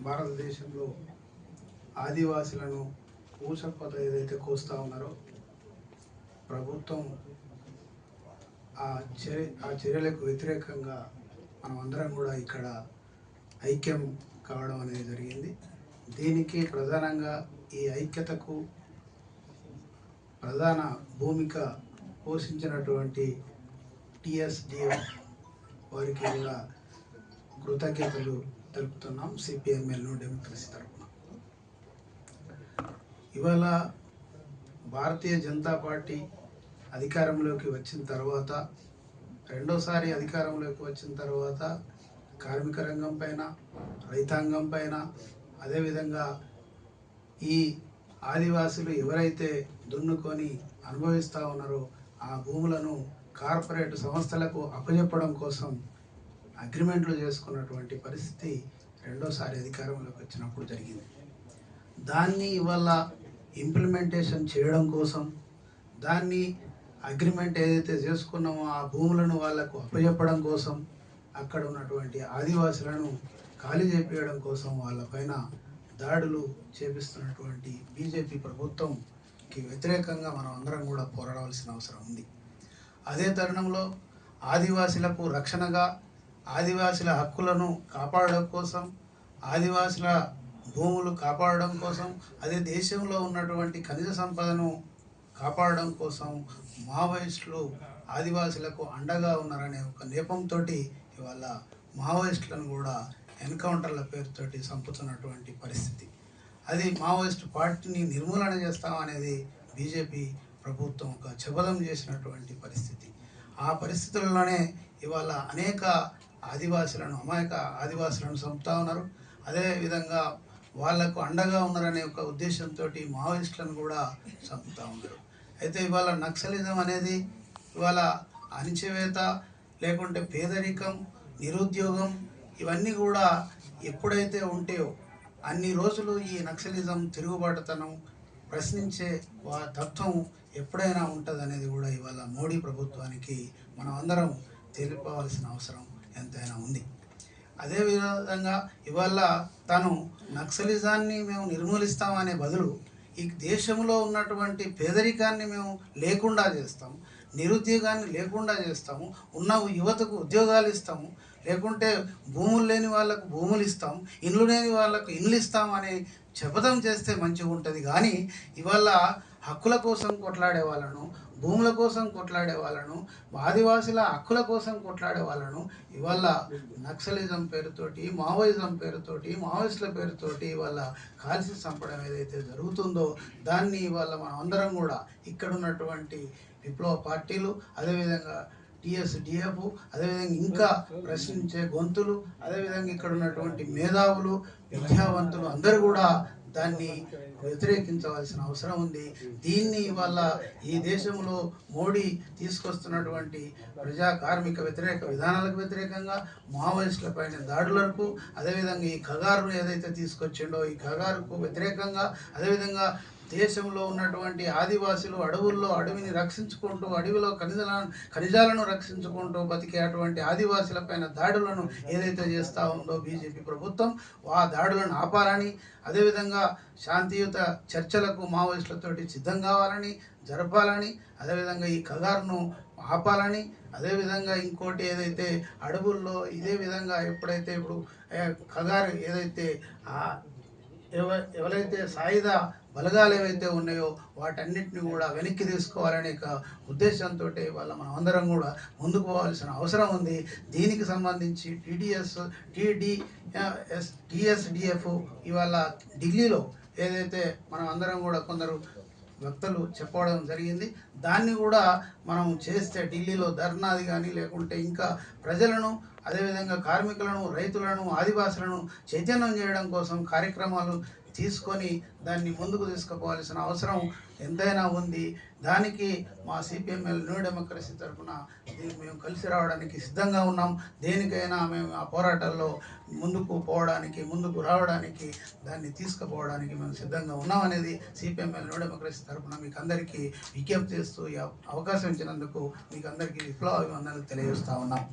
భారతదేశంలో ఆదివాసులను ఊచకోత ఏదైతే కోస్తా ఉన్నారో ప్రభుత్వం ఆ చర్య ఆ చర్యలకు వ్యతిరేకంగా మనం అందరం కూడా ఇక్కడ ఐక్యం కావడం అనేది జరిగింది. దీనికి ప్రధానంగా ఈ ఐక్యతకు ప్రధాన భూమిక పోషించినటువంటి టిఎస్డిఎఫ్ వారికి కూడా కృతజ్ఞతలు తెలుపుతున్నాం సిపిఎంఎల్ను డెమోక్రసీ తరఫున ఇవాళ భారతీయ జనతా పార్టీ అధికారంలోకి వచ్చిన తర్వాత రెండోసారి అధికారంలోకి వచ్చిన తర్వాత కార్మిక రంగం పైన రైతాంగం పైన అదేవిధంగా ఈ ఆదివాసులు ఎవరైతే దున్నుకొని అనుభవిస్తూ ఉన్నారో ఆ భూములను కార్పొరేట్ సంస్థలకు అప్పజెప్పడం కోసం అగ్రిమెంట్లు చేసుకున్నటువంటి పరిస్థితి రెండోసారి అధికారంలోకి వచ్చినప్పుడు జరిగింది. దాన్ని ఇవాళ ఇంప్లిమెంటేషన్ చేయడం కోసం దాన్ని అగ్రిమెంట్ ఏదైతే చేసుకున్నామో ఆ భూములను వాళ్ళకు అప్పచెప్పడం కోసం అక్కడ ఉన్నటువంటి ఆదివాసులను ఖాళీ చేపించడం కోసం వాళ్ళపైన దాడులు చేపిస్తున్నటువంటి బీజేపీ ప్రభుత్వంకి వ్యతిరేకంగా మనం అందరం కూడా పోరాడవలసిన అవసరం ఉంది. అదే తరుణంలో ఆదివాసులకు రక్షణగా ఆదివాసుల హక్కులను కాపాడడం కోసం ఆదివాసుల భూములు కాపాడడం కోసం అదే దేశంలో ఉన్నటువంటి ఖనిజ సంపదను కాపాడడం కోసం మావోయిస్టులు ఆదివాసులకు అండగా ఉన్నారనే ఒక నేపంతో ఇవాళ మావోయిస్టులను కూడా ఎన్కౌంటర్ల పేరుతోటి చంపుతున్నటువంటి పరిస్థితి. అది మావోయిస్ట్ పార్టీని నిర్మూలన చేస్తామనేది బీజేపీ ప్రభుత్వం ఒక చెబలం చేసినటువంటి పరిస్థితి. ఆ పరిస్థితుల్లోనే ఇవాళ అనేక ఆదివాసులను అమాయక ఆదివాసులను చంపుతా ఉన్నారు. అదేవిధంగా వాళ్ళకు అండగా ఉన్నారనే ఒక ఉద్దేశంతో మావోయిస్టులను కూడా చంపుతా ఉన్నారు. అయితే ఇవాళ నక్సలిజం అనేది ఇవాళ అణిచివేత లేకుంటే పేదరికం నిరుద్యోగం ఇవన్నీ కూడా ఎప్పుడైతే ఉంటాయో అన్ని రోజులు ఈ నక్సలిజం తిరుగుబాటుతనం ప్రశ్నించే వా తత్వం ఎప్పుడైనా ఉంటుంది అనేది కూడా ఇవాళ మోడీ ప్రభుత్వానికి మనం అందరం తెలిపవలసిన అవసరం. ఎంతైనా ఉంది. అదే విధంగా ఇవాళ తను నక్సలిజాన్ని మేము నిర్మూలిస్తామనే బదులు ఈ దేశంలో ఉన్నటువంటి పేదరికాన్ని మేము లేకుండా చేస్తాము నిరుద్యోగాన్ని లేకుండా చేస్తాము ఉన్న యువతకు ఉద్యోగాలు ఇస్తాము లేకుంటే భూములు లేని వాళ్ళకు భూములు ఇస్తాం ఇండ్లు లేని వాళ్ళకు ఇండ్లు ఇస్తామని శపథం చేస్తే మంచిగా ఉంటుంది. కానీ ఇవాళ హక్కుల కోసం కొట్లాడే వాళ్ళను భూముల కోసం కొట్లాడే వాళ్ళను ఆదివాసుల హక్కుల కోసం కొట్లాడే వాళ్ళను ఇవాళ నక్సలిజం పేరుతోటి మావోయిజం పేరుతోటి మావోయిస్టుల పేరుతోటి ఇవాళ కాల్చి చంపడం ఏదైతే జరుగుతుందో దాన్ని ఇవాళ మనం అందరం కూడా ఇక్కడ ఉన్నటువంటి విప్లవ పార్టీలు అదేవిధంగా టిఎస్డిఎఫ్ అదేవిధంగా ఇంకా ప్రశ్నించే గొంతులు అదేవిధంగా ఇక్కడ ఉన్నటువంటి మేధావులు విద్యావంతులు అందరూ కూడా దాన్ని వ్యతిరేకించవలసిన అవసరం ఉంది. దీన్ని ఇవాళ ఈ దేశంలో మోడీ తీసుకొస్తున్నటువంటి ప్రజా కార్మిక వ్యతిరేక విధానాలకు వ్యతిరేకంగా మావోయిస్టుల పైన దాడులకు అదేవిధంగా ఈ కగారును ఏదైతే తీసుకొచ్చిండో ఈ ఖగారుకు వ్యతిరేకంగా అదేవిధంగా దేశంలో ఉన్నటువంటి ఆదివాసులు అడవుల్లో అడవిని రక్షించుకుంటూ అడవిలో ఖనిజాలను ఖనిజాలను రక్షించుకుంటూ బతికే అటువంటి ఆదివాసులపైన దాడులను ఏదైతే చేస్తూ ఉందో బీజేపీ ప్రభుత్వం ఆ దాడులను ఆపాలని అదేవిధంగా శాంతియుత చర్చలకు మావోయిస్టులతోటి సిద్ధం కావాలని జరపాలని అదేవిధంగా ఈ కగారును ఆపాలని అదేవిధంగా ఇంకోటి ఏదైతే అడవుల్లో ఇదే విధంగా ఎప్పుడైతే ఇప్పుడు కగారు ఏదైతే ఎవ ఎవరైతే సాయుధ బలగాలు ఏవైతే ఉన్నాయో వాటన్నిటిని కూడా వెనక్కి తీసుకోవాలనే ఉద్దేశంతో వాళ్ళ మనం అందరం కూడా ముందుకు పోవాల్సిన అవసరం ఉంది. దీనికి సంబంధించి టీడీఎస్ టీడీ ఎస్ ఇవాళ ఢిల్లీలో ఏదైతే మనం అందరం కూడా కొందరు వ్యక్తులు చెప్పడం జరిగింది. దాన్ని కూడా మనం చేస్తే ఢిల్లీలో ధర్నాది కానీ లేకుంటే ఇంకా ప్రజలను అదేవిధంగా కార్మికులను రైతులను ఆదివాసులను చైతన్యం చేయడం కోసం కార్యక్రమాలు తీసుకొని దాన్ని ముందుకు తీసుకుపోవాల్సిన అవసరం ఎంతైనా ఉంది. దానికి మా సిపిఎంఎల్ న్యూ డెమోక్రసీ తరఫున దీనికి మేము కలిసి రావడానికి సిద్ధంగా ఉన్నాం. దేనికైనా మేము ఆ పోరాటాల్లో ముందుకు పోవడానికి ముందుకు రావడానికి దాన్ని తీసుకుపోవడానికి మేము సిద్ధంగా ఉన్నామనేది సిపిఎంఎల్ న్యూ డెమోక్రసీ తరఫున మీకు అందరికీ విజ్ఞప్తి చేస్తూ అవకాశం ఇచ్చినందుకు మీకు అందరికీ విప్లవ అభివందనలు తెలియజేస్తా ఉన్నాం.